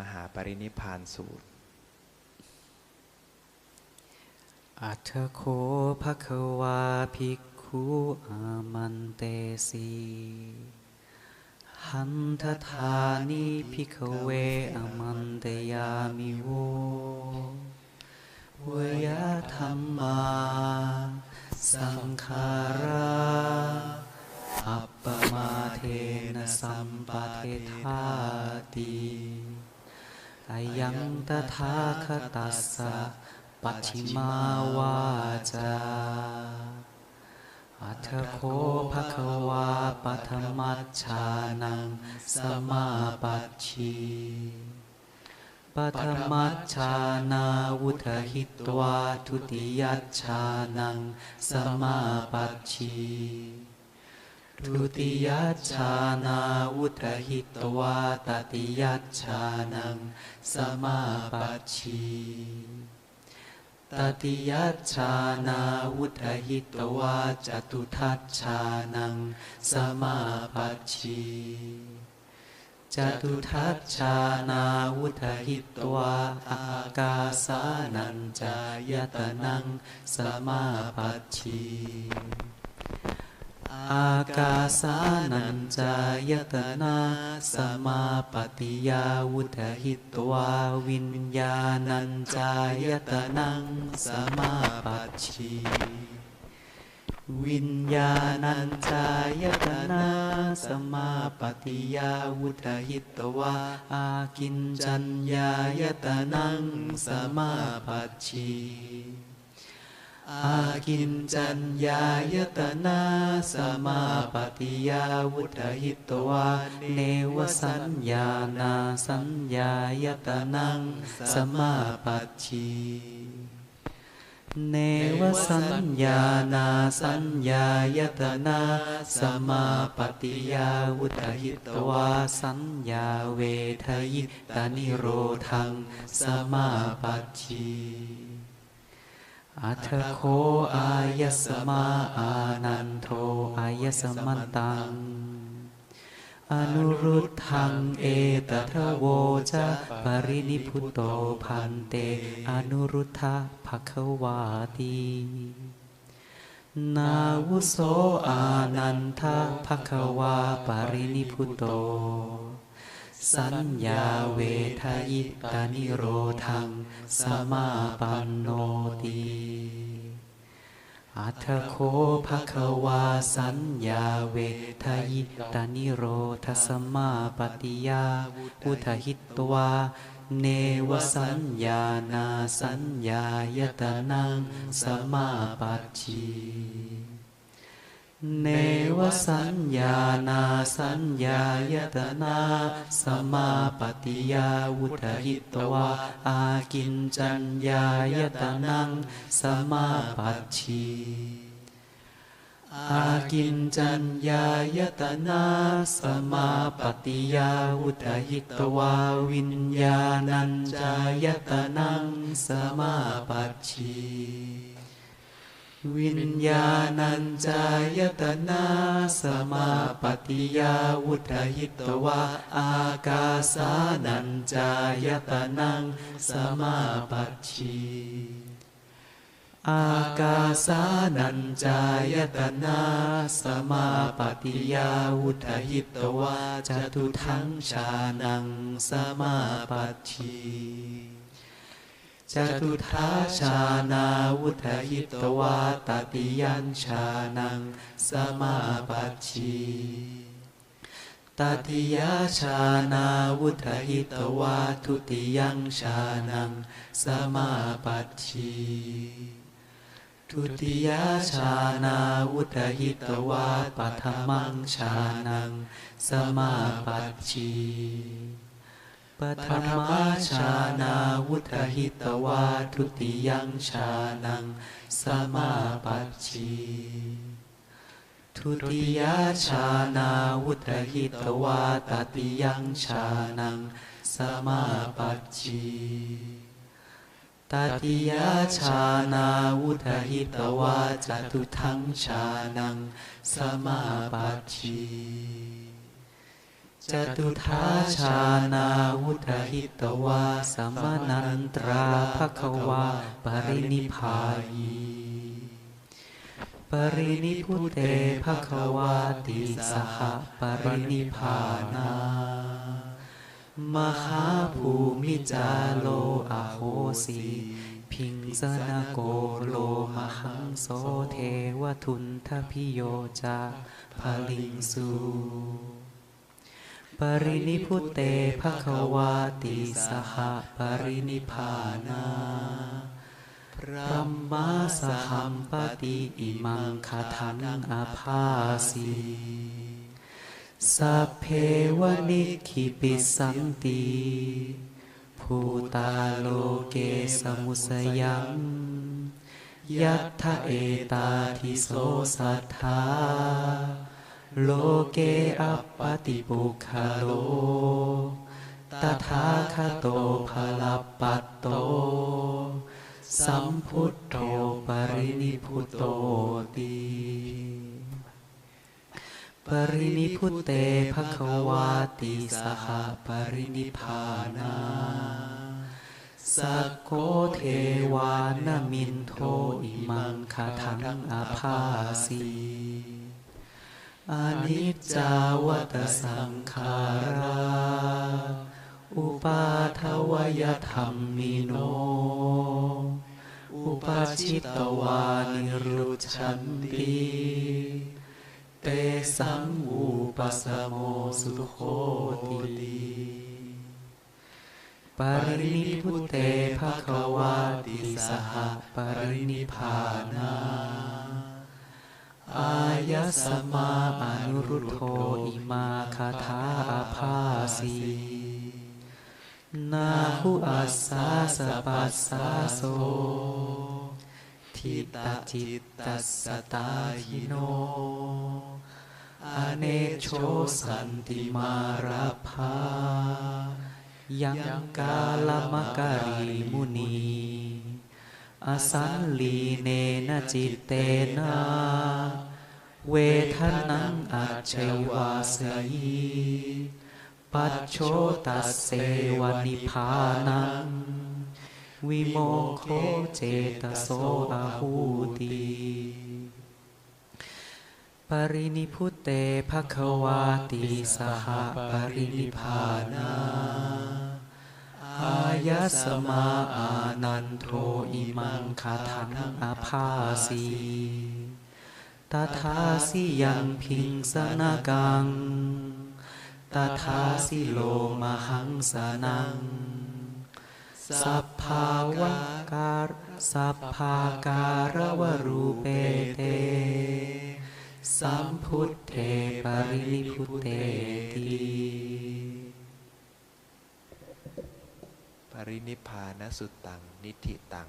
มหาปรินิพานสูตร อัทโคภควาภิกขุอามันเตสีหันทธานิภิกเวอามันเตยามิโววยธรรมาสังขาราอัปปมาเทนะสัมปะเทธาติ อายังตถาคตัสสะปัจฉิมาวาจาอัทโคภควาปัทมัชฌานังสมาปัชีปัทมัชฌานาวุธหิตวาทุติยัชฌานังสมาปัชี ทุติยัชานาวุธหิตวาตติยัชานังสมาปัชีตติยัชานาวุธหิตวาจตุทัชานังสมาปัชีจตุทัชานาวุธหิตวาอากาสานัญจายตนังสมาปัชี อากาสานัญจายตนาสมาปฏิยาวุธหิตวาวิญญาณัญจายตนังสมาปัชชีวิญญาณัญจายตนาสมาปฏิยาวุธหิตวาอากินจัญญายตนังสมาปัชชี อากินจัญญายตนาสมาปฏิยาวุธหิตวาเนวสัญญานาสัญญายตนังสมาปัชชีเนวสัญญานาสัญญายตนาสมาปฏิยาวุธหิตวาสัญญาเวทยิตานิโรธังสมาปัชชี อัทโคอายสมาอานันโทอายสมันตัง อนุรุทธังเอตทะโวจะปรินิพุตโตพันเต อนุรุทธะภควาตีนาวุโสอานันทะภควาปรินิพุตโต สัญญาเวทยิตานิโรธัง สมาปันโนติอัทโคภควาสัญญาเวทยิตานิโรธสมาปฏิยาวุทหิตวาเนวสัญญานาสัญญายตนังสมาปัชชีเน วสัญญานาสัญญายตนาสมาปฏิยาวุธหิตวาอากินจัญญายตนังสมาปัชชีอากินจัญญายตนาสมาปฏิยาวุธหิตวาวิญญาณัญจายตนังสมาปัชชี วิญญาณัญจายตนาสมาปฏิยาวุธหิตวาอากาสานัญจายตนังสมาปัชชีอากาสานัญจายตนาสมาปฏิยาวุธหิตวาจตุทังชานังสมาปัชชี จตุทัชานาวุธหิตวาตติยัญชานังสมาปัชชีตติยาชานาวุธหิตวาทุติยังชานังสมาปัชชีทุติยาชานาวุธหิตวาปัทมังชานังสมาปัชชี ปัทมาชานาวุธหิตวาทุติยังชานังสมาปัชชีทุติยาชานาวุธหิตวาตติยังชานังสมาปัชชีตติยาชานาวุธหิตวาจตุทังชานังสมาปัชชี จตุทาชานาวุธหิตวาสมนันตราภควา ปรินิพายีปรินิพุเตภควาติสหปรินิพานา มหาภูมิจาโลอโหสีพิงสนาโกโลมหังโสเทวทุนทพิโยจาภลิงสู ปรินิพุเตภควาติสหปรินิพานาพระมาสหัมปติอิมังคาทังอาภาสีสัพเพวนิคิปิสันติภูตาโลเกสมุสยังยัตถะเอตาทิโสสัทธา โลเกอัปปติปุคาโลตถาคโตภลปปัตโต สัมพุทโธปรินิพุตโตติปรินิพุเตภควาติสหปรินิพพานาสักโกเทวานมินโทอิมังคาทังอาภาสี อนิจจาวัตสังขารา อุปาทวยธรรมมิโน อุปาชิตวานิรุชันติเตสังอุปสโมสุโคติปรินิพุเตภควาติสหปรินิพานา อายะสมาอนุรุโธอิมาคาถาอาภาสีนาหุอัสสาสปัสสาโสทิตาจิตตัสสตาหิโน อเนโชสันติมาราภายังกาลมะการีมุนี อสันลีเนนะจิตเตนะเวทนังอัจเชวาสยีปัจโชตัสเสวนิพานัง วิโมโคเจตโสอาหูติปรินิพุเตภควาติสหปรินิพานา อายะสมาอานันโทอิมังคาทังอาภาสีตถาสิยังพิงสนากังตถาสิโลมหังสนัง สัพพาวะการสัพพาการวรูเปเต สัมพุทเทปรินิพุเตติ ป รินิพพานสุตัง นิธิตัง